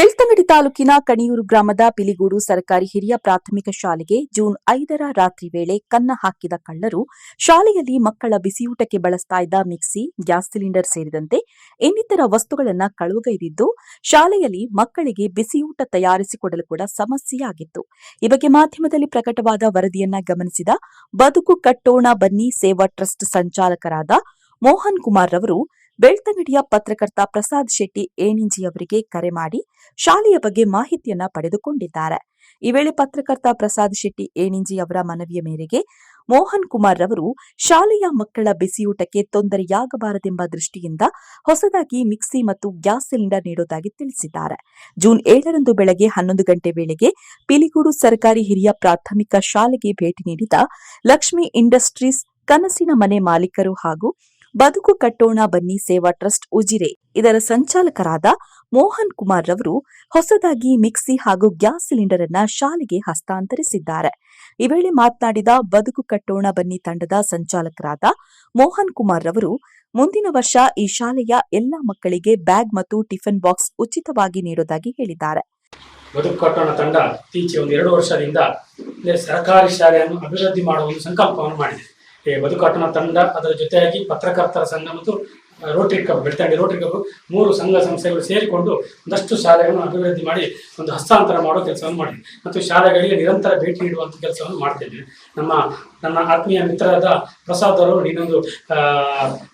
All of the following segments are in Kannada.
ಬೆಳ್ತಂಗಡಿ ತಾಲೂಕಿನ ಕಣಿಯೂರು ಗ್ರಾಮದ ಪಿಲಿಗೂಡು ಸರ್ಕಾರಿ ಹಿರಿಯ ಪ್ರಾಥಮಿಕ ಶಾಲೆಗೆ ಜೂನ್ ಐದರ ರಾತ್ರಿ ವೇಳೆ ಕನ್ನ ಹಾಕಿದ ಕಳ್ಳರು ಶಾಲೆಯಲ್ಲಿ ಮಕ್ಕಳ ಬಿಸಿಯೂಟಕ್ಕೆ ಬಳಸ್ತಾ ಇದ್ದ ಮಿಕ್ಸಿ, ಗ್ಯಾಸ್ ಸಿಲಿಂಡರ್ ಸೇರಿದಂತೆ ಇನ್ನಿತರ ವಸ್ತುಗಳನ್ನು ಕಳುವಗೈದಿದ್ದು, ಶಾಲೆಯಲ್ಲಿ ಮಕ್ಕಳಿಗೆ ಬಿಸಿಯೂಟ ತಯಾರಿಸಿಕೊಡಲು ಕೂಡ ಸಮಸ್ಯೆಯಾಗಿತ್ತು. ಈ ಬಗ್ಗೆ ಮಾಧ್ಯಮದಲ್ಲಿ ಪ್ರಕಟವಾದ ವರದಿಯನ್ನ ಗಮನಿಸಿದ ಬದುಕು ಕಟ್ಟೋಣ ಬನ್ನಿ ಸೇವಾ ಟ್ರಸ್ಟ್ ಸಂಚಾಲಕರಾದ ಮೋಹನ್ ಕುಮಾರ್ ರವರು ಬೆಳ್ತಂಗಡಿಯ ಪತ್ರಕರ್ತ ಪ್ರಸಾದ್ ಶೆಟ್ಟಿ ಏಣಿಂಜಿ ಅವರಿಗೆ ಕರೆ ಮಾಡಿ ಶಾಲೆಯ ಬಗ್ಗೆ ಮಾಹಿತಿಯನ್ನ ಪಡೆದುಕೊಂಡಿದ್ದಾರೆ. ಈ ವೇಳೆ ಪತ್ರಕರ್ತ ಪ್ರಸಾದ್ ಶೆಟ್ಟಿ ಏಣಿಂಜಿ ಅವರ ಮನವಿಯ ಮೇರೆಗೆ ಮೋಹನ್ ಕುಮಾರ್ ರವರು ಶಾಲೆಯ ಮಕ್ಕಳ ಬಿಸಿಯೂಟಕ್ಕೆ ತೊಂದರೆಯಾಗಬಾರದೆಂಬ ದೃಷ್ಟಿಯಿಂದ ಹೊಸದಾಗಿ ಮಿಕ್ಸಿ ಮತ್ತು ಗ್ಯಾಸ್ ಸಿಲಿಂಡರ್ ನೀಡುವುದಾಗಿ ತಿಳಿಸಿದ್ದಾರೆ. ಜೂನ್ ಏಳರಂದು ಬೆಳಗ್ಗೆ ಹನ್ನೊಂದು ಗಂಟೆ ವೇಳೆಗೆ ಪಿಲಿಗೂಡು ಸರ್ಕಾರಿ ಹಿರಿಯ ಪ್ರಾಥಮಿಕ ಶಾಲೆಗೆ ಭೇಟಿ ನೀಡಿದ ಲಕ್ಷ್ಮಿ ಇಂಡಸ್ಟ್ರೀಸ್ ಕನಸಿನ ಮನೆ ಮಾಲೀಕರು ಹಾಗೂ ಬದುಕು ಕಟ್ಟೋಣ ಬನ್ನಿ ಸೇವಾ ಟ್ರಸ್ಟ್ ಉಜಿರೆ. ಇದರ ಸಂಚಾಲಕರಾದ ಮೋಹನ್ ಕುಮಾರ್ ರವರು ಹೊಸದಾಗಿ ಮಿಕ್ಸಿ ಹಾಗೂ ಗ್ಯಾಸ್ ಸಿಲಿಂಡರ್ ಅನ್ನ ಶಾಲೆಗೆ ಹಸ್ತಾಂತರಿಸಿದ್ದಾರೆ. ಈ ವೇಳೆ ಮಾತನಾಡಿದ ಬದುಕು ಕಟ್ಟೋಣ ಬನ್ನಿ ತಂಡದ ಸಂಚಾಲಕರಾದ ಮೋಹನ್ ಕುಮಾರ್ ರವರು, ಮುಂದಿನ ವರ್ಷ ಈ ಶಾಲೆಯ ಎಲ್ಲ ಮಕ್ಕಳಿಗೆ ಬ್ಯಾಗ್ ಮತ್ತು ಟಿಫಿನ್ ಬಾಕ್ಸ್ ಉಚಿತವಾಗಿ ನೀಡುವುದಾಗಿ ಹೇಳಿದ್ದಾರೆ. ಬದುಕು ಕಟ್ಟೋಣ ತಂಡ ಇತ್ತೀಚೆಗೆ ಒಂದು ಎರಡು ವರ್ಷದಿಂದ ಸರ್ಕಾರಿ ಶಾಲೆಯನ್ನು ಅಭಿವೃದ್ಧಿ ಮಾಡುವ ಸಂಕಲ್ಪವನ್ನು ಮಾಡಿದೆ. ಈ ಬದುಕು ತಂಡ, ಅದರ ಜೊತೆಯಾಗಿ ಪತ್ರಕರ್ತರ ಸಂಘ ಮತ್ತು rotary club Belthangady rotary club ಮೂರು ಸಂಘ ಸಂಸ್ಥೆಗಳು ಸೇರಿಕೊಂಡು ಒಂದಷ್ಟು ಶಾಲೆಗಳನ್ನು ಅಭಿವೃದ್ಧಿ ಮಾಡಿ ಒಂದು ಹಸ್ತಾಂತರ ಮಾಡೋ ಕೆಲಸವನ್ನು ಮಾಡಿದೆ ಮತ್ತು ಶಾಲೆಗಳಿಗೆ ನಿರಂತರ ಭೇಟಿ ನೀಡುವಂಥ ಕೆಲಸವನ್ನು ಮಾಡ್ತಿದ್ದೆ ನಮ್ಮ ನನ್ನ ಆತ್ಮೀಯ ಮಿತ್ರರಾದ ಪ್ರಸಾದ್ ಅವರು ಇನ್ನೊಂದು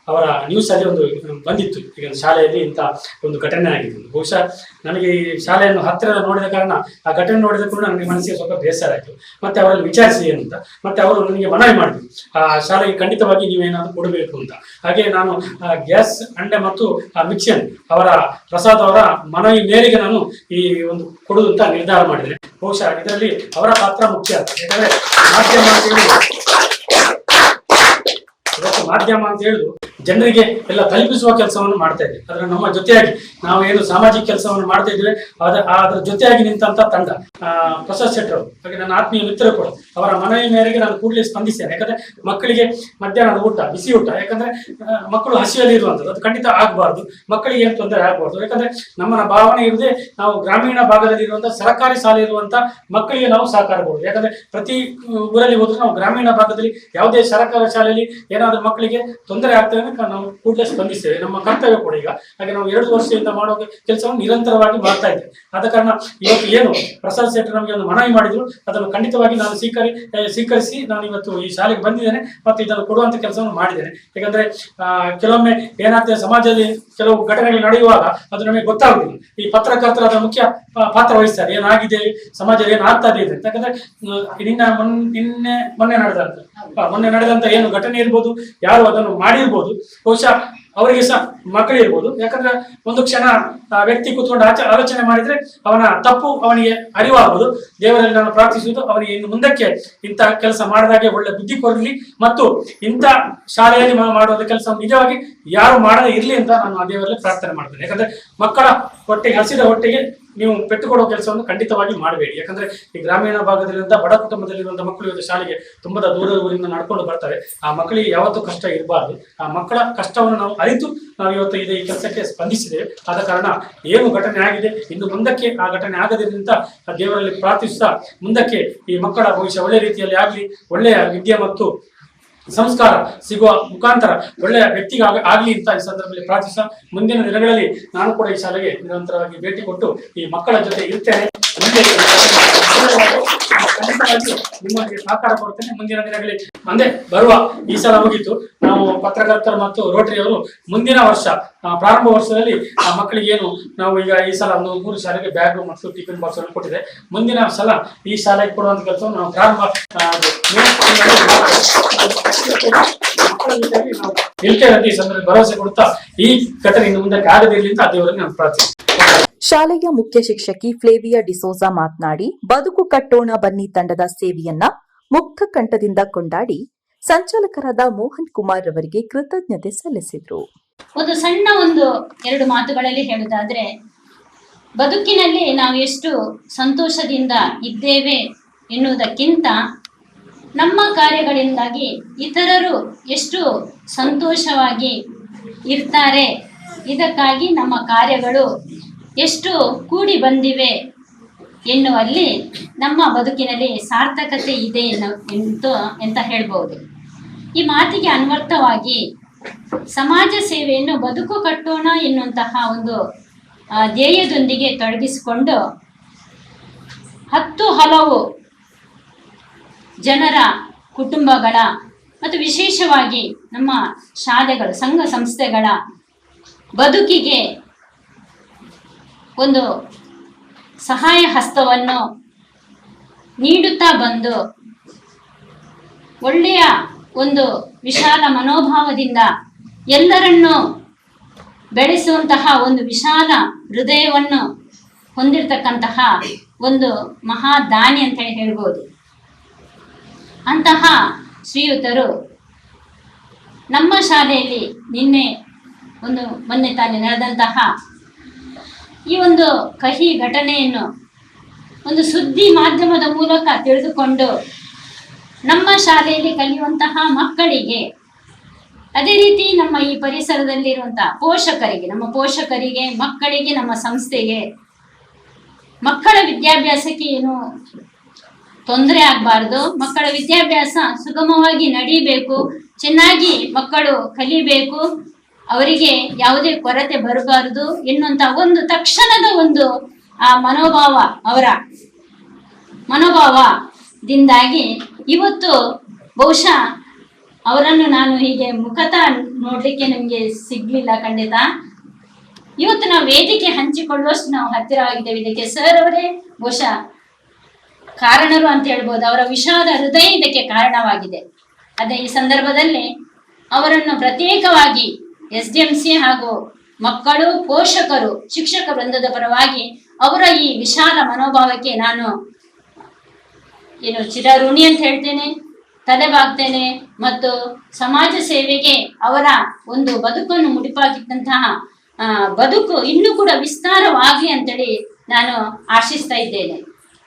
ಅವರ ನ್ಯೂಸ್ ಅಲ್ಲಿ ಒಂದು ಬಂದಿತ್ತು. ಈಗ ಶಾಲೆಯಲ್ಲಿ ಇಂಥ ಒಂದು ಘಟನೆ ಆಗಿದೆ ಬಹುಶಃ ನನಗೆ ಈ ಶಾಲೆಯನ್ನು ಹತ್ತಿರ ನೋಡಿದ ಕಾರಣ ಆ ಘಟನೆ ನೋಡಿದ ಕೂಡ ನನಗೆ ಮನಸ್ಸಿಗೆ ಸ್ವಲ್ಪ ಬೇಸರ ಆಯಿತು. ಮತ್ತೆ ಅವರಲ್ಲಿ ವಿಚಾರಿಸಿ ಅಂತ. ಮತ್ತೆ ಅವರು ನನಗೆ ಮನವಿ ಮಾಡಿದ್ರು. ಆ ಶಾಲೆಗೆ ಖಂಡಿತವಾಗಿ ನೀವೇನಾದರೂ ಕೊಡಬೇಕು ಅಂತ. ಹಾಗೆ ನಾನು, ಆ, ಗ್ಯಾಸ್ ಅಂಡೆ ಮತ್ತು ಆ ಮಿಕ್ಸನ್ ಅವರ ಪ್ರಸಾದ್ ಅವರ ಮನವಿ ಮೇರೆಗೆ ನಾನು ಈ ಒಂದು ಕೊಡುವಂತ ನಿರ್ಧಾರ ಮಾಡಿದೆ. ಬಹುಶಃ ಇದರಲ್ಲಿ ಅವರ ಪಾತ್ರ ಮುಖ್ಯ ಯಾಕಂದ್ರೆ ಮಾಧ್ಯಮ ಅಂತ ಹೇಳುದು ಇವತ್ತು ಮಾಧ್ಯಮ ಅಂತ ಹೇಳುದು ಜನರಿಗೆ ಎಲ್ಲ ತಲುಪಿಸುವ ಕೆಲಸವನ್ನು ಮಾಡ್ತಾ ಇದ್ದೀವಿ ಅದರ ನಮ್ಮ ಜೊತೆಯಾಗಿ ನಾವು ಏನು ಸಾಮಾಜಿಕ ಕೆಲಸವನ್ನು ಮಾಡ್ತಾ ಇದ್ವಿ ಅದ್ರ ಅದರ ಜೊತೆಯಾಗಿ ನಿಂತಹ ತಂಡ. ಪ್ರಸಾದ್ ಶೆಟ್ಟರು ಹಾಗೆ ನನ್ನ ಆತ್ಮೀಯ ಮಿತ್ರರು ಕೂಡ. ಅವರ ಮನವಿ ಮೇರೆಗೆ ನಾನು ಕೂಡಲೇ ಸ್ಪಂದಿಸ್ತೇನೆ. ಯಾಕಂದ್ರೆ ಮಕ್ಕಳಿಗೆ ಮಧ್ಯಾಹ್ನದ ಊಟ, ಬಿಸಿ ಊಟ, ಯಾಕಂದ್ರೆ ಮಕ್ಕಳು ಹಸಿಯಲ್ಲಿ ಇರುವಂಥದ್ದು ಅದು ಖಂಡಿತ ಆಗಬಾರ್ದು. ಮಕ್ಕಳಿಗೆ ಏನು ತೊಂದರೆ ಆಗಬಾರ್ದು. ಯಾಕಂದ್ರೆ ನಮ್ಮ ಭಾವನೆ ಇರದೆ ನಾವು ಗ್ರಾಮೀಣ ಭಾಗದಲ್ಲಿ ಇರುವಂತಹ ಸರ್ಕಾರಿ ಶಾಲೆ ಇರುವಂತ ಮಕ್ಕಳಿಗೆ ನಾವು ಸಹಕಾರ ಯಾಕಂದ್ರೆ ಪ್ರತಿ ಊರಲ್ಲಿ ಹೋದ್ರೆ ನಾವು ಗ್ರಾಮೀಣ ಭಾಗದಲ್ಲಿ ಯಾವುದೇ ಸರ್ಕಾರಿ ಶಾಲೆಯಲ್ಲಿ ಏನಾದರೂ ಮಕ್ಕಳಿಗೆ ತೊಂದರೆ ಆಗ್ತದೆ ಅಂತ ನಾವು ಕೂಡಲೇ ಸ್ಪಂದಿಸ್ತೇವೆ. ನಮ್ಮ ಕರ್ತವ್ಯ ಕೂಡ ಈಗ. ಹಾಗೆ ನಾವು ಎರಡು ವರ್ಷದಿಂದ ಮಾಡೋ ಕೆಲಸವನ್ನು ನಿರಂತರವಾಗಿ ಮಾಡ್ತಾ ಇದ್ದೇವೆ. ಆದ ಕಾರಣ ಇವತ್ತು ಏನು ಪ್ರಸಾದ್ ಶೆಟ್ಟರ್ ನಮಗೆ ಒಂದು ಮನವಿ ಮಾಡಿದ್ರು. ಅದನ್ನು ಖಂಡಿತವಾಗಿ ನಾನು ಸ್ವೀಕರಿ ಸ್ವೀಕರಿಸಿ ನಾನು ಇವತ್ತು ಈ ಶಾಲೆಗೆ ಬಂದಿದ್ದೇನೆ ಮತ್ತು ಇದನ್ನು ಕೊಡುವಂತ ಕೆಲಸವನ್ನು ಮಾಡಿದ್ದೇನೆ. ಯಾಕಂದ್ರೆ ಕೆಲವೊಮ್ಮೆ ಏನಾಗ್ತದೆ, ಸಮಾಜದಲ್ಲಿ ಕೆಲವು ಘಟನೆಗಳು ನಡೆಯುವಾಗ ಅದು ನಮಗೆ ಗೊತ್ತಾಗುದಿಲ್ಲ. ಈ ಪತ್ರಕರ್ತರಾದ ಮುಖ್ಯ ಪಾತ್ರ ವಹಿಸ್ತಾರೆ. ಏನಾಗಿದೆ, ಸಮಾಜದಲ್ಲಿ ಏನಾಗ್ತಾ ಇದೆ ಯಾಕಂದ್ರೆ ನಿನ್ನ ಮೊನ್ನೆ ನಿನ್ನೆ, ಮೊನ್ನೆ ನಡೆದಂತ ಮೊನ್ನೆ ನಡೆದಂತ ಏನು ಘಟನೆ ಇರ್ಬೋದು, ಯಾರು ಅದನ್ನು ಮಾಡಿರ್ಬೋದು ಬಹುಶಃ ಅವರಿಗೆ ಸಹ ಮಕ್ಕಳಿರ್ಬೋದು ಯಾಕಂದ್ರೆ ಒಂದು ಕ್ಷಣ ವ್ಯಕ್ತಿ ಕೂತ್ಕೊಂಡು ಆಚ, ಆಲೋಚನೆ ಮಾಡಿದ್ರೆ ಅವನ ತಪ್ಪು ಅವನಿಗೆ ಅರಿವಾಗುವುದು. ದೇವರಲ್ಲಿ ನಾನು ಪ್ರಾರ್ಥಿಸುವುದು, ಅವನಿಗೆ ಇನ್ನು ಮುಂದಕ್ಕೆ ಇಂಥ ಕೆಲಸ ಮಾಡಿದಾಗೆ ಒಳ್ಳೆ ಬುದ್ಧಿ ಕೊರಲಿ ಮತ್ತು ಇಂಥ ಶಾಲೆಯಲ್ಲಿ ಮಾಡುವಂಥ ಕೆಲಸ ನಿಜವಾಗಿ ಯಾರು ಮಾಡದೇ ಇರಲಿ ಅಂತ ನಾನು ಆ ದೇವರಲ್ಲಿ ಪ್ರಾರ್ಥನೆ ಮಾಡ್ತೇನೆ. ಯಾಕಂದ್ರೆ ಮಕ್ಕಳ ಹೊಟ್ಟೆಗೆ, ಹಸಿದ ಹೊಟ್ಟೆಗೆ ನೀವು ಪೆಟ್ಟು ಕೊಡೋ ಕೆಲಸವನ್ನು ಖಂಡಿತವಾಗಿ ಮಾಡಬೇಡಿ. ಯಾಕಂದ್ರೆ ಈ ಗ್ರಾಮೀಣ ಭಾಗದಲ್ಲಿರುವಂತಹ ಬಡ ಕುಟುಂಬದಲ್ಲಿರುವಂತಹ ಮಕ್ಕಳು ಇವತ್ತು ಶಾಲೆಗೆ ತುಂಬಾ ದೂರ ಊರಿಂದ ನಡ್ಕೊಂಡು ಬರ್ತಾರೆ. ಆ ಮಕ್ಕಳಿಗೆ ಯಾವತ್ತೂ ಕಷ್ಟ ಇರಬಾರ್ದು. ಆ ಮಕ್ಕಳ ಕಷ್ಟವನ್ನು ನಾವು ಅರಿತು ನಾವು ಇವತ್ತು ಇದೆ ಈ ಕೆಲಸಕ್ಕೆ ಸ್ಪಂದಿಸಿದೆ ಆದ ಕಾರಣ ಏನು ಘಟನೆ ಆಗಿದೆ, ಇನ್ನು ಮುಂದಕ್ಕೆ ಆ ಘಟನೆ ಆಗದಿದ್ದಂತ ದೇವರಲ್ಲಿ ಪ್ರಾರ್ಥಿಸುತ್ತಾ ಮುಂದಕ್ಕೆ ಈ ಮಕ್ಕಳ ಭವಿಷ್ಯ ಒಳ್ಳೆ ರೀತಿಯಲ್ಲಿ ಆಗಲಿ, ಒಳ್ಳೆಯ ವಿದ್ಯೆ ಮತ್ತು ಸಂಸ್ಕಾರ ಸಿಗುವ ಮುಖಾಂತರ ಒಳ್ಳೆಯ ವ್ಯಕ್ತಿಗೆ ಆಗಲಿ ಅಂತ ಈ ಸಂದರ್ಭದಲ್ಲಿ ಪ್ರಾರ್ಥಿಸ ಮುಂದಿನ ದಿನಗಳಲ್ಲಿ ನಾನು ಕೂಡ ಈ ಶಾಲೆಗೆ ನಿರಂತರವಾಗಿ ಭೇಟಿ ಕೊಟ್ಟು ಈ ಮಕ್ಕಳ ಜೊತೆ ಇರ್ತೇನೆ. ನಿಮಗೆ ಸಹಕಾರ ಕೊಡ್ತೇನೆ ಮುಂದಿನ ದಿನಗಳಲ್ಲಿ ಮುಂದೆ ಬರುವ ಈ ಸಲ ಮುಗಿತು. ನಾವು ಪತ್ರಕರ್ತರು ಮತ್ತು ರೋಟರಿ ಅವರು ಮುಂದಿನ ವರ್ಷ ಪ್ರಾರಂಭ ವರ್ಷದಲ್ಲಿ ಆ ಮಕ್ಕಳಿಗೆ ಏನು ನಾವು ಈಗ ಈ ಸಲ ಒಂದು ಮೂರು ಶಾಲೆಗೆ ಬ್ಯಾಗ್ ಮತ್ತು ಟಿಫಿನ್ ಬಾಕ್ಸ್ ಅನ್ನು ಕೊಟ್ಟಿದೆ. ಮುಂದಿನ ಸಲ ಈ ಶಾಲೆಗೆ ಕೊಡುವಂತ ಕೆಲಸವನ್ನು ನಾವು ಪ್ರಾರಂಭ ಅದು ಅಂತ ಈ ಸಂದರ್ಭ ಭರವಸೆ ಕೊಡುತ್ತಾ ಈ ಘಟನೆ ಮುಂದಕ್ಕೆ ಆಗದಿರಲಿ ಅಂತ ದೇವರಿಗೆ ನಾನು ಪ್ರಾರ್ಥಿಸ್ತೇನೆ ಶಾಲೆಯ ಮುಖ್ಯ ಶಿಕ್ಷಕಿ ಫ್ಲೇವಿಯಾ ಡಿಸೋಜಾ ಮಾತನಾಡಿ, ಬದುಕು ಕಟ್ಟೋಣ ಬನ್ನಿ ತಂಡದ ಸೇವೆಯನ್ನ ಮುಕ್ತ ಕಂಠದಿಂದ ಕೊಂಡಾಡಿ, ಸಂಚಾಲಕರಾದ ಮೋಹನ್ ಕುಮಾರ್ ಅವರಿಗೆ ಕೃತಜ್ಞತೆ ಸಲ್ಲಿಸಿದ್ರು. ಒಂದು ಸಣ್ಣ ಒಂದು ಎರಡು ಮಾತುಗಳಲ್ಲಿ ಹೇಳುವುದಾದ್ರೆ, ಬದುಕಿನಲ್ಲಿ ನಾವು ಎಷ್ಟು ಸಂತೋಷದಿಂದ ಇದ್ದೇವೆ ಎನ್ನುವುದಕ್ಕಿಂತ ನಮ್ಮ ಕಾರ್ಯಗಳಿಂದಾಗಿ ಇತರರು ಎಷ್ಟು ಸಂತೋಷವಾಗಿ ಇರ್ತಾರೆ, ಇದಕ್ಕಾಗಿ ನಮ್ಮ ಕಾರ್ಯಗಳು ಎಷ್ಟು ಕೂಡಿ ಬಂದಿವೆ ಎನ್ನುವಲ್ಲಿ ನಮ್ಮ ಬದುಕಿನಲ್ಲಿ ಸಾರ್ಥಕತೆ ಇದೆ ಎನ್ನು, ಎಂತು ಅಂತ ಹೇಳ್ಬೋದು. ಈ ಮಾತಿಗೆ ಅನ್ವರ್ಥವಾಗಿ ಸಮಾಜ ಸೇವೆಯನ್ನು ಬದುಕು ಕಟ್ಟೋಣ ಎನ್ನುವಂತಹ ಒಂದು ಧ್ಯೇಯದೊಂದಿಗೆ ತೊಡಗಿಸಿಕೊಂಡು ಹತ್ತು ಹಲವು ಜನರ ಕುಟುಂಬಗಳ ಮತ್ತು ವಿಶೇಷವಾಗಿ ನಮ್ಮ ಶಾಲೆಗಳು, ಸಂಘ ಸಂಸ್ಥೆಗಳ ಬದುಕಿಗೆ ಒಂದು ಸಹಾಯ ಹಸ್ತವನ್ನು ನೀಡುತ್ತಾ ಬಂದು ಒಳ್ಳೆಯ ಒಂದು ವಿಶಾಲ ಮನೋಭಾವದಿಂದ ಎಲ್ಲರನ್ನು ಬೆಳೆಸುವಂತಹ ಒಂದು ವಿಶಾಲ ಹೃದಯವನ್ನು ಹೊಂದಿರತಕ್ಕಂತಹ ಒಂದು ಮಹಾದಾನಿ ಅಂತ ಹೇಳಿ ಹೇಳ್ಬೋದು. ಅಂತಹ ಶ್ರೀಯುತರು ನಮ್ಮ ಶಾಲೆಯಲ್ಲಿ ನಿನ್ನೆ ಒಂದು ಮೊನ್ನೆ ತಾನೆ ನಡೆದಂತಹ ಈ ಒಂದು ಕಹಿ ಘಟನೆಯನ್ನು ಒಂದು ಸುದ್ದಿ ಮಾಧ್ಯಮದ ಮೂಲಕ ತಿಳಿದುಕೊಂಡು ನಮ್ಮ ಶಾಲೆಯಲ್ಲಿ ಕಲಿಯುವಂತಹ ಮಕ್ಕಳಿಗೆ ಅದೇ ರೀತಿ ನಮ್ಮ ಈ ಪರಿಸರದಲ್ಲಿರುವಂತಹ ಪೋಷಕರಿಗೆ, ನಮ್ಮ ಪೋಷಕರಿಗೆ, ಮಕ್ಕಳಿಗೆ, ನಮ್ಮ ಸಂಸ್ಥೆಗೆ ಮಕ್ಕಳ ವಿದ್ಯಾಭ್ಯಾಸಕ್ಕೆ ಏನು ತೊಂದರೆ ಆಗಬಾರ್ದು. ಮಕ್ಕಳ ವಿದ್ಯಾಭ್ಯಾಸ ಸುಗಮವಾಗಿ ನಡೀಬೇಕು. ಚೆನ್ನಾಗಿ ಮಕ್ಕಳು ಕಲಿಬೇಕು. ಅವರಿಗೆ ಯಾವುದೇ ಕೊರತೆ ಬರಬಾರದು ಎನ್ನುವಂತ ಒಂದು ತಕ್ಷಣದ ಒಂದು, ಆ ಮನೋಭಾವ ಅವರ ಮನೋಭಾವದಿಂದಾಗಿ ಇವತ್ತು ಬಹುಶಃ ಅವರನ್ನು ನಾನು ಹೀಗೆ ಮುಖತಃ ನೋಡ್ಲಿಕ್ಕೆ ನಮಗೆ ಸಿಗ್ಲಿಲ್ಲ ಖಂಡಿತ. ಇವತ್ತು ನಾವು ವೇದಿಕೆ ಹಂಚಿಕೊಳ್ಳುವಷ್ಟು ನಾವು ಹತ್ತಿರವಾಗಿದ್ದೇವೆ ಇದಕ್ಕೆ ಸರ್ ಅವರೇ ಬಹುಶಃ ಕಾರಣರು ಅಂತ ಹೇಳ್ಬೋದು. ಅವರ ವಿಷಾದ ಹೃದಯ ಇದಕ್ಕೆ ಕಾರಣವಾಗಿದೆ. ಅದೇ ಈ ಸಂದರ್ಭದಲ್ಲಿ ಅವರನ್ನು ಪ್ರತ್ಯೇಕವಾಗಿ ಎಸ್ ಡಿ ಎಂ ಸಿ ಹಾಗೂ ಮಕ್ಕಳು, ಪೋಷಕರು, ಶಿಕ್ಷಕ ವೃಂದದ ಪರವಾಗಿ ಅವರ ಈ ವಿಶಾಲ ಮನೋಭಾವಕ್ಕೆ ನಾನು ಏನು ಚಿರಋಣಿ ಅಂತ ಹೇಳ್ತೇನೆ, ತಲೆಬಾಗ್ತೇನೆ ಮತ್ತು ಸಮಾಜ ಸೇವೆಗೆ ಅವರ ಒಂದು ಬದುಕನ್ನು ಮುಡಿಪಾಗಿದ್ದಂತಹ ಬದುಕು ಇನ್ನೂ ಕೂಡ ವಿಸ್ತಾರವಾಗಲಿ ಅಂತೇಳಿ ನಾನು ಆಶಿಸ್ತಾ ಇದ್ದೇನೆ.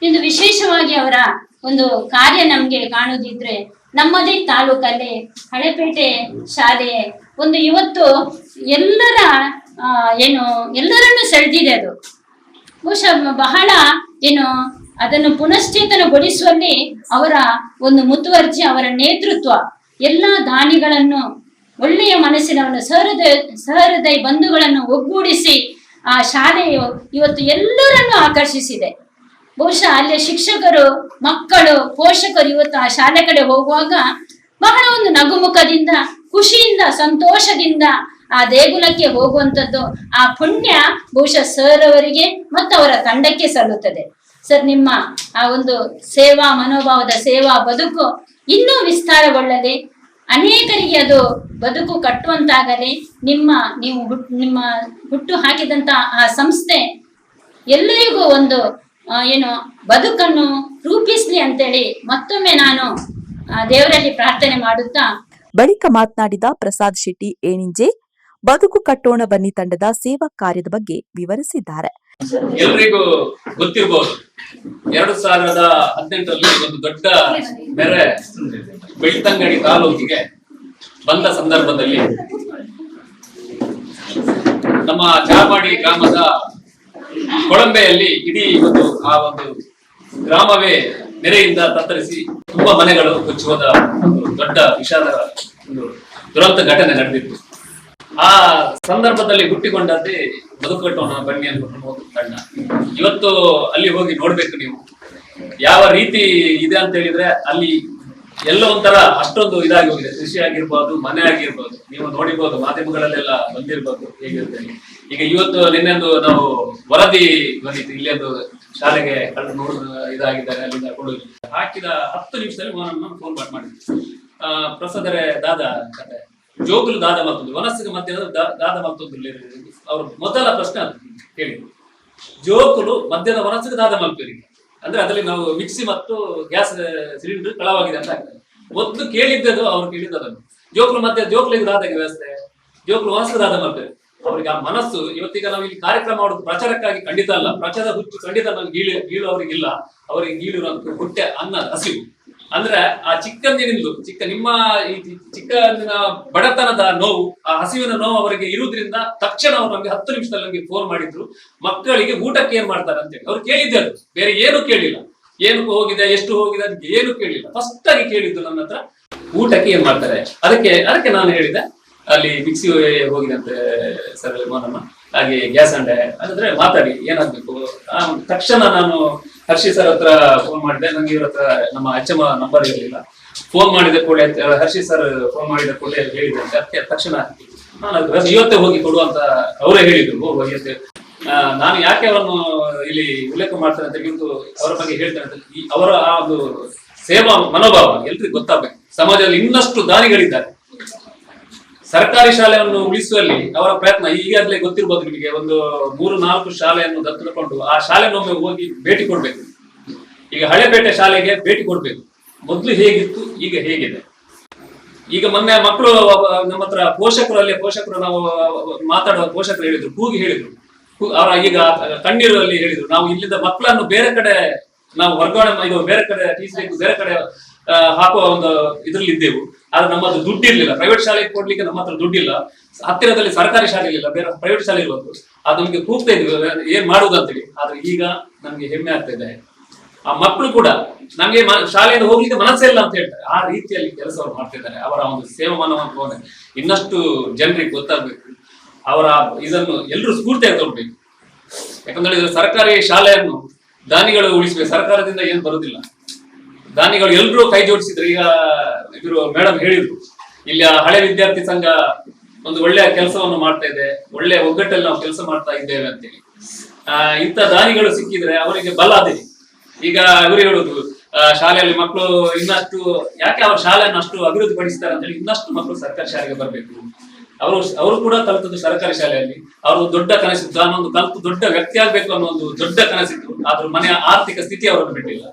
ಇಂದು ವಿಶೇಷವಾಗಿ ಅವರ ಒಂದು ಕಾರ್ಯ ನಮಗೆ ಕಾಣುದಿದ್ರೆ ನಮ್ಮದೇ ತಾಲೂಕಲ್ಲಿ ಹಳೆಪೇಟೆ ಶಾಲೆ ಒಂದು ಇವತ್ತು ಎಲ್ಲರ ಏನು, ಎಲ್ಲರನ್ನು ಸೆಳೆದಿದೆ ಅದು. ಬಹುಶಃ ಬಹಳ, ಏನು, ಅದನ್ನು ಪುನಶ್ಚೇತನಗೊಳಿಸುವಲ್ಲಿ ಅವರ ಒಂದು ಮುತುವರ್ಜಿ, ಅವರ ನೇತೃತ್ವ, ಎಲ್ಲ ದಾನಿಗಳನ್ನು, ಒಳ್ಳೆಯ ಮನಸ್ಸಿನವನ್ನು ಸಹೃದಯ ಸಹೃದಯ ಬಂಧುಗಳನ್ನು ಒಗ್ಗೂಡಿಸಿ, ಆ ಶಾಲೆಯು ಇವತ್ತು ಎಲ್ಲರನ್ನು ಆಕರ್ಷಿಸಿದೆ. ಬಹುಶಃ ಅಲ್ಲಿಯ ಶಿಕ್ಷಕರು, ಮಕ್ಕಳು, ಪೋಷಕರು ಇವತ್ತು ಆ ಶಾಲೆ ಕಡೆ ಹೋಗುವಾಗ ಬಹಳ ಒಂದು ನಗುಮುಖದಿಂದ, ಖುಷಿಯಿಂದ, ಸಂತೋಷದಿಂದ ಆ ದೇಗುಲಕ್ಕೆ ಹೋಗುವಂಥದ್ದು ಆ ಪುಣ್ಯ ಬಹುಶಃ ಸರ್ ಅವರಿಗೆ ಮತ್ತು ಅವರ ತಂಡಕ್ಕೆ ಸಲ್ಲುತ್ತದೆ. ಸರ್ ನಿಮ್ಮ ಆ ಒಂದು ಸೇವಾ ಮನೋಭಾವದ ಸೇವಾ ಬದುಕು ಇನ್ನೂ ವಿಸ್ತಾರಗೊಳ್ಳಲಿ ಅನೇಕರಿಗೆ ಅದು ಬದುಕು ಕಟ್ಟುವಂತಾಗಲಿ ನಿಮ್ಮ ನೀವು ನಿಮ್ಮ ಹುಟ್ಟು ಹಾಕಿದಂತ ಆ ಸಂಸ್ಥೆ ಎಲ್ಲರಿಗೂ ಒಂದು ಏನು ಬದುಕನ್ನು ರೂಪಿಸ್ಲಿ ಅಂತೇಳಿ ಮತ್ತೊಮ್ಮೆ ನಾನು ದೇವರಲ್ಲಿ ಪ್ರಾರ್ಥನೆ ಮಾಡುತ್ತಾ? ಬಳಿಕ ಮಾತನಾಡಿದ ಪ್ರಸಾದ್ ಶೆಟ್ಟಿ ಏನಿಂಜೆ? ಬದುಕು ಕಟ್ಟೋಣ ಬನ್ನಿ ತಂಡದ ಸೇವಾ ಕಾರ್ಯದ ಬಗ್ಗೆ ವಿವರಿಸಿದ್ದಾರೆ. ಎಲ್ರಿಗೂ ಗೊತ್ತಿರಬಹುದು ಎರಡು ಸಾವಿರದ ಹದಿನೆಂಟರಲ್ಲಿ ಒಂದು ದೊಡ್ಡ ಬೆರೆ ಬೆಳ್ತಂಗಡಿ ತಾಲೂಕಿಗೆ ಬಂದ ಸಂದರ್ಭದಲ್ಲಿ ನಮ್ಮ ಚಾರ್ಮಾಡಿ ಗ್ರಾಮದ ಕೊಳಂಬೆಯಲ್ಲಿ ಇಡೀ ಒಂದು ಆ ಒಂದು ಗ್ರಾಮವೇ ನೆರೆಯಿಂದ ತತ್ತರಿಸಿ ತುಂಬಾ ಮನೆಗಳು ಕೊಚ್ಚುವುದ ಒಂದು ದೊಡ್ಡ ವಿಷಾದ ಒಂದು ದುರಂತ ಘಟನೆ ನಡೆದಿತ್ತು. ಆ ಸಂದರ್ಭದಲ್ಲಿ ಹುಟ್ಟಿಕೊಂಡದ್ದೇ ಬದುಕಟ್ಟೋಣ ಬನ್ನಿ ಅನ್ಕೊಂಡು ತಂಡ. ಇವತ್ತು ಅಲ್ಲಿ ಹೋಗಿ ನೋಡ್ಬೇಕು ನೀವು. ಯಾವ ರೀತಿ ಇದೆ ಅಂತ ಹೇಳಿದ್ರೆ ಅಲ್ಲಿ ಎಲ್ಲ ಒಂಥರ ಅಷ್ಟೊಂದು ಇದಾಗಿ ಹೋಗಿದೆ. ಕೃಷಿ ಆಗಿರ್ಬೋದು, ಮನೆ ಆಗಿರ್ಬೋದು. ನೀವು ನೋಡಿರ್ಬೋದು, ಮಾಧ್ಯಮಗಳಲ್ಲೆಲ್ಲ ಬಂದಿರ್ಬೋದು ಹೇಗಿರುತ್ತೆ ಈಗ ಇವತ್ತು ನಿನ್ನೆಂದು ನಾವು ವರದಿ ಬಂದಿತ್ತು ಇಲ್ಲಿ ಒಂದು ಶಾಲೆಗೆ ಕಳೆದು ನೋಡು ಇದಾಗಿದ್ದಾರೆ ಅಲ್ಲಿಂದ ಕೊಡೋದು ಹಾಕಿದ ಹತ್ತು ನಿಮಿಷದಲ್ಲಿ ಫೋನ್ ಫೋನ್ ಮಾಡಿದ್ವಿ ಆ, ಪ್ರಸಾದರೆ ದಾದ ಕತೆ. ಜೋಗುಲು ದಾದ ಮತ್ತೊಂದು ಮನಸ್ಸಿಗೆ ಮಧ್ಯದ ದಾದ ಮತ್ತೊಂದು ಅವ್ರ ಮೊದಲ ಪ್ರಶ್ನೆ ಅದು ಕೇಳಿ ಜೋಕುಲು ಮಧ್ಯದ ವನಸ್ಸಿಗೆ ದಾದ ಮಲ್ಪೇರಿಗೆ ಅಂದ್ರೆ ಅದರಲ್ಲಿ ನಾವು ಮಿಕ್ಸಿ ಮತ್ತು ಗ್ಯಾಸ್ ಸಿಲಿಂಡರ್ ಕಳವಾಗಿದೆ ಅಂತ ಆಗ್ತದೆ. ಮೊದಲು ಕೇಳಿದ್ದದು ಅವ್ರು ಕೇಳಿದ್ದು ಜೋಕುಲು ಮಧ್ಯ ಜೋಕುಲಿಗೆ ದಾದ ವ್ಯವಸ್ಥೆ. ಜೋಕುಲು ಮನಸ್ಸಿಗೆ ದಾದ ಮಲ್ಪೇರಿ ಅವರಿಗೆ ಆ ಮನಸ್ಸು, ಇವತ್ತೀಗ ನಾವು ಇಲ್ಲಿ ಕಾರ್ಯಕ್ರಮ ಮಾಡೋದು ಪ್ರಚಾರಕ್ಕಾಗಿ ಖಂಡಿತ ಅಲ್ಲ. ಪ್ರಚಾರದ ಹುಚ್ಚು ಖಂಡಿತ ನಮ್ಗೆ ಗೀಳು ಗೀಳು ಅವರಿಗಿಲ್ಲ ಅವರಿಗೆ ಗೀಳಿರುವಂತ ಹುಟ್ಟೆ, ಅನ್ನ, ಹಸಿವು. ಅಂದ್ರೆ ಆ ಚಿಕ್ಕಂದಿನಿಂದಲೂ ಚಿಕ್ಕ ನಿಮ್ಮ ಈ ಚಿಕ್ಕಂದಿನ ಬಡತನದ ನೋವು, ಆ ಹಸಿವಿನ ನೋವು ಅವರಿಗೆ ಇರುವುದರಿಂದ ತಕ್ಷಣ ಅವರು ನಮ್ಗೆ ಹತ್ತು ನಿಮಿಷದಲ್ಲಿ ನಮಗೆ ಫೋನ್ ಮಾಡಿದ್ರು. ಮಕ್ಕಳಿಗೆ ಊಟಕ್ಕೆ ಏನ್ ಮಾಡ್ತಾರೆ ಅಂತೇಳಿ. ಅವ್ರು ಕೇಳಿದ್ದರು ಬೇರೆ ಏನು ಕೇಳಿಲ್ಲ. ಏನು ಹೋಗಿದೆ, ಎಷ್ಟು ಹೋಗಿದೆ ಅಂತ ಏನು ಕೇಳಿಲ್ಲ. ಫಸ್ಟ್ ಆಗಿ ಕೇಳಿದ್ದು ನನ್ನ ಹತ್ರ ಊಟಕ್ಕೆ ಏನ್ ಮಾಡ್ತಾರೆ? ಅದಕ್ಕೆ ಅದಕ್ಕೆ ನಾನು ಹೇಳಿದೆ ಅಲ್ಲಿ ಮಿಕ್ಸಿ ಹೋಗಿದಂತೆ ಅಂತೆ ಸರ್ ಮೋನಮ್ಮ. ಹಾಗೆ ಗ್ಯಾಸ್ ಅಂಡೆ ಅಂದ್ರೆ ಮಾತಾಡಿ, ಏನಾಗ್ಬೇಕು? ತಕ್ಷಣ ನಾನು ಹರ್ಷಿ ಸರ್ ಹತ್ರ ಫೋನ್ ಮಾಡಿದೆ. ನಂಗೆ ಇವ್ರ ಹತ್ರ ನಮ್ಮ ಅಚ್ಚಮ್ಮ ನಂಬರ್ ಇರಲಿಲ್ಲ. ಫೋನ್ ಮಾಡಿದ ಕೂಡಲೇ, ಹರ್ಷಿ ಸರ್ ಫೋನ್ ಮಾಡಿದ ಕೂಡಲೇ ಹೇಳಿದೆ ಅಂತ ಅದಕ್ಕೆ ತಕ್ಷಣ ನಾನು ಇವತ್ತೇ ಹೋಗಿ ಕೊಡುವಂತ ಅವರೇ ಹೇಳಿದ್ರು. ಇವತ್ತೇ ನಾನು ಯಾಕೆ ಅವರನ್ನು ಇಲ್ಲಿ ಉಲ್ಲೇಖ ಮಾಡ್ತೇನೆ ಅಂತ ಇವತ್ತು ಅವರ ಬಗ್ಗೆ ಹೇಳ್ತೇನೆ ಅಂತ ಅವರ ಆ ಒಂದು ಸೇವಾ ಮನೋಭಾವ ಎಲ್ರಿಗೂ ಗೊತ್ತಾಗಬೇಕು. ಸಮಾಜದಲ್ಲಿ ಇನ್ನಷ್ಟು ದಾನಿಗಳಿದ್ದಾರೆ ಸರ್ಕಾರಿ ಶಾಲೆಯನ್ನು ಉಳಿಸುವಲ್ಲಿ ಅವರ ಪ್ರಯತ್ನ ಈಗಾಗಲೇ ಗೊತ್ತಿರಬಹುದು ನಿಮಗೆ, ಒಂದು ಮೂರು, ನಾಲ್ಕು ಶಾಲೆಯನ್ನು ದತ್ತುಕೊಂಡು ಆ ಶಾಲೆನೊಮ್ಮೆ ಹೋಗಿ ಭೇಟಿ ಕೊಡ್ಬೇಕು. ಈಗ ಹಳೆಪೇಟೆ ಶಾಲೆಗೆ ಭೇಟಿ ಕೊಡ್ಬೇಕು. ಮೊದಲು ಹೇಗಿತ್ತು, ಈಗ ಹೇಗಿದೆ? ಈಗ ಮೊನ್ನೆ ಮಕ್ಕಳು ನಮ್ಮ ಹತ್ರ ಪೋಷಕರು ಅಲ್ಲಿ, ಪೋಷಕರು ನಾವು, ಮಾತಾಡುವ ಪೋಷಕರು ಹೇಳಿದ್ರು, ಕೂಗಿ ಹೇಳಿದ್ರು. ಅವರ ಈಗ ಕಣ್ಣೀರು ಅಲ್ಲಿ ಹೇಳಿದ್ರು. ನಾವು ಇಲ್ಲಿಂದ ಮಕ್ಕಳನ್ನು ಬೇರೆ ಕಡೆ, ನಾವು ವರ್ಗಾವಣೆ ಇದು ಬೇರೆ ಕಡೆ ಟೀಚರ್ ಬೇರೆ ಕಡೆ ಹಾಕುವ ಒಂದು ಇದ್ರಲ್ಲಿ ಇದ್ದೆವು. ಆದ್ರೆ ನಮ್ಮದು ದುಡ್ಡು ಪ್ರೈವೇಟ್ ಶಾಲೆಗೆ ಕೊಡ್ಲಿಕ್ಕೆ ನಮ್ಮ ಹತ್ರ ದುಡ್ಡಿಲ್ಲ. ಹತ್ತಿರದಲ್ಲಿ ಸರ್ಕಾರಿ ಶಾಲೆ ಇಲ್ಲ, ಬೇರೆ ಪ್ರೈವೇಟ್ ಶಾಲೆ ಇರುವಂತದ್ದು ಅದು ನಮಗೆ ಕೂಗ್ತಾ ಇದ್ವಿ ಏನ್ ಅಂತೇಳಿ ಆದ್ರೆ ಈಗ ನಮ್ಗೆ ಹೆಮ್ಮೆ ಆಗ್ತಾ ಇದೆ. ಆ ಮಕ್ಕಳು ಕೂಡ ನಮ್ಗೆ ಶಾಲೆಯಿಂದ ಹೋಗ್ಲಿಕ್ಕೆ ಮನಸ್ಸೇ ಇಲ್ಲ ಅಂತ ಹೇಳ್ತಾರೆ. ಆ ರೀತಿಯಲ್ಲಿ ಕೆಲಸವನ್ನು ಮಾಡ್ತಿದ್ದಾರೆ ಅವರ ಒಂದು ಸೇವಾ ಮನೋಭಾವನೆ ಇನ್ನಷ್ಟು ಜನರಿಗೆ ಗೊತ್ತಾಗ್ಬೇಕು. ಅವರ ಇದನ್ನು ಎಲ್ಲರೂ ಸ್ಫೂರ್ತಿಯಾಗಿ ತಗೊಳ್ಬೇಕು. ಯಾಕಂದ್ರೆ ಸರ್ಕಾರಿ ಶಾಲೆಯನ್ನು ದಾನಿಗಳು ಉಳಿಸ್ಬೇಕು ಸರ್ಕಾರದಿಂದ ಏನು ಬರುದಿಲ್ಲ. ದಾನಿಗಳು ಎಲ್ಲರೂ ಕೈ ಜೋಡಿಸಿದ್ರು. ಈಗ ಇವರು ಮೇಡಮ್ ಹೇಳಿದ್ರು, ಇಲ್ಲಿ ಆ ಹಳೆ ವಿದ್ಯಾರ್ಥಿ ಸಂಘ ಒಂದು ಒಳ್ಳೆಯ ಕೆಲಸವನ್ನು ಮಾಡ್ತಾ ಇದೆ, ಒಳ್ಳೆಯ ಒಗ್ಗಟ್ಟಲ್ಲಿ ನಾವು ಕೆಲಸ ಮಾಡ್ತಾ ಇದ್ದೇವೆ ಅಂತೇಳಿ. ಆ, ಇಂಥ ದಾನಿಗಳು ಸಿಕ್ಕಿದ್ರೆ ಅವರಿಗೆ ಬಲ ಅದೇ ಈಗ ಇವರು ಹೇಳುದು ಶಾಲೆಯಲ್ಲಿ ಮಕ್ಕಳು ಇನ್ನಷ್ಟು, ಯಾಕೆ ಅವ್ರ ಶಾಲೆಯನ್ನು ಅಷ್ಟು ಅಭಿವೃದ್ಧಿ ಪಡಿಸ್ತಾರೆ ಅಂತೇಳಿ ಇನ್ನಷ್ಟು ಮಕ್ಕಳು ಸರ್ಕಾರಿ ಶಾಲೆಗೆ ಬರಬೇಕು. ಅವರು ಅವರು ಕೂಡ ಕಲಿತದ್ದು ಸರ್ಕಾರಿ ಶಾಲೆಯಲ್ಲಿ. ಅವರು ದೊಡ್ಡ ಕನಸಿತ್ತು ನಾನೊಂದು ಕಲ್ತು ದೊಡ್ಡ ವ್ಯಕ್ತಿ ಆಗ್ಬೇಕು ಅನ್ನೋ ಒಂದು ದೊಡ್ಡ ಕನಸಿತ್ತು. ಆದ್ರೂ ಮನೆಯ ಆರ್ಥಿಕ ಸ್ಥಿತಿ ಅವರನ್ನು ಬಿಟ್ಟಿಲ್ಲ.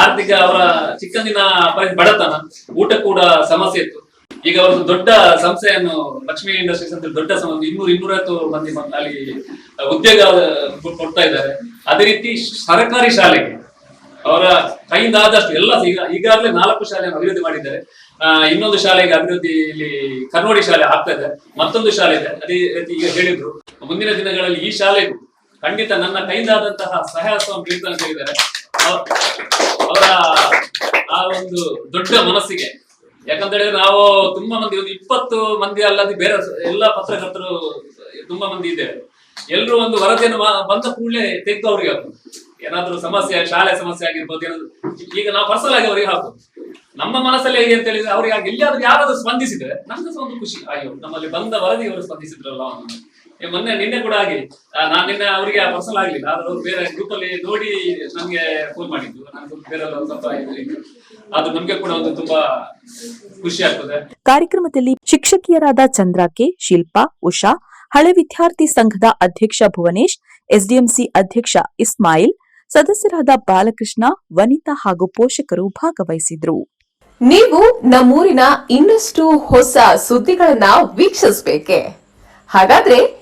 ಆರ್ಥಿಕ ಅವರ ಚಿಕ್ಕಂದಿನ ಬಡತನ, ಊಟ ಕೂಡ ಸಮಸ್ಯೆ ಇತ್ತು. ಈಗ ಅವರದ್ದು ದೊಡ್ಡ ಸಂಸ್ಥೆಯನ್ನು ಲಕ್ಷ್ಮಿ ಇಂಡಸ್ಟ್ರೀಸ್ ಅಂತ ದೊಡ್ಡ ಸಂಸ್ಥೆ ಇನ್ನೂರ ಇನ್ನೂರೈವತ್ತು ಮಂದಿ ಅಲ್ಲಿ ಉದ್ಯೋಗ ಕೊಡ್ತಾ ಇದ್ದಾರೆ. ಅದೇ ರೀತಿ ಸರ್ಕಾರಿ ಶಾಲೆಗೆ ಅವರ ಕೈಯಿಂದ ಆದಷ್ಟು ಎಲ್ಲ ಈಗ, ಈಗಾಗಲೇ ನಾಲ್ಕು ಶಾಲೆಯನ್ನು ಅಭಿವೃದ್ಧಿ ಮಾಡಿದ್ದಾರೆ. ಇನ್ನೊಂದು ಶಾಲೆಗೆ ಅಭಿವೃದ್ಧಿ ಇಲ್ಲಿ ಕನ್ನೋಡಿ ಶಾಲೆ ಆಗ್ತಾ ಇದೆ, ಮತ್ತೊಂದು ಶಾಲೆ ಇದೆ. ಅದೇ ರೀತಿ ಈಗ ಹೇಳಿದ್ರು, ಮುಂದಿನ ದಿನಗಳಲ್ಲಿ ಈ ಶಾಲೆಗೂ ಖಂಡಿತ ನನ್ನ ಕೈಯಿಂದ ಆದಂತಹ ಸ್ವಾಮಿ ನೀಡ್ತಾ ಅಂತ ಹೇಳಿದ್ದಾರೆ. ಅವರ ಆ ಒಂದು ದೊಡ್ಡ ಮನಸ್ಸಿಗೆ. ಯಾಕಂತ ನಾವು ತುಂಬಾ ಮಂದಿ, ಒಂದು ಇಪ್ಪತ್ತು ಮಂದಿ ಅಲ್ಲದೆ ಬೇರೆ ಎಲ್ಲ ಪತ್ರಕರ್ತರು ತುಂಬಾ ಮಂದಿ ಇದ್ದೇವೆ. ಎಲ್ಲರೂ ಒಂದು ವರದಿಯನ್ನು ಬಂದ ಕೂಡಲೇ ತೆಗೆದು ಅವ್ರಿಗೆ ಹಾಕು ಏನಾದ್ರೂ ಸಮಸ್ಯೆ, ಶಾಲೆ ಸಮಸ್ಯೆ ಆಗಿರ್ಬೋದು, ಏನಾದ್ರು ಈಗ ನಾವು ಪರ್ಸನಲ್ ಆಗಿ ಅವ್ರಿಗೆ ಹಾಕು ನಮ್ಮ ಮನಸ್ಸಲ್ಲಿ ಹೇಗೆ ಅಂತ ಹೇಳಿದ್ರೆ ಅವ್ರಿಗೆ ಎಲ್ಲಿಯಾದ್ರೂ ಯಾರಾದ್ರೂ ಸ್ಪಂದಿಸಿದ್ರೆ ನಮ್ಗೆ ಒಂದು ಖುಷಿ. ಅಯ್ಯೋ, ನಮ್ಮಲ್ಲಿ ಬಂದ ವರದಿ ಅವರು ಸ್ಪಂದಿಸಿದ್ರಲ್ಲ ಮೊನ್ನೆ ನಿನ್ನೆ ಕೂಡ ಆಗಿ ನಾನು ನಾನ್ ನಿನ್ನೆ ಅವರಿಗೆ ಪರ್ಸನಲ್ ಆಗ್ಲಿಲ್ಲ. ಆದ್ರೆ ಅವ್ರು ಬೇರೆ ಗ್ರೂಪ್ ಅಲ್ಲಿ ನೋಡಿ ನಮ್ಗೆ ಫೋನ್ ಮಾಡಿದ್ದು ನಾನು ಬೇರೆ ಸ್ವಲ್ಪ. ಅದು ನಮ್ಗೆ ಕೂಡ ಒಂದು ತುಂಬಾ ಖುಷಿ ಆಗ್ತದೆ. ಕಾರ್ಯಕ್ರಮದಲ್ಲಿ ಶಿಕ್ಷಕಿಯರಾದ ಚಂದ್ರ ಕೆ ಶಿಲ್ಪಾ ಉಷಾ ಹಳೆ ವಿದ್ಯಾರ್ಥಿ ಸಂಘದ ಅಧ್ಯಕ್ಷ ಭುವನೇಶ್ ಎಸ್ಡಿಎಂಸಿ ಅಧ್ಯಕ್ಷ ಇಸ್ಮಾಯಿಲ್ ಸದಸ್ಯರಾದ ಬಾಲಕೃಷ್ಣ ವನಿತಾ ಹಾಗೂ ಪೋಷಕರು ಭಾಗವಹಿಸಿದ್ರು. ನೀವು ನಮ್ಮೂರಿನ ಇನ್ನಷ್ಟು ಹೊಸ ಸುದ್ದಿಗಳನ್ನ ವೀಕ್ಷಿಸಬೇಕೆ? ಹಾಗಾದ್ರೆ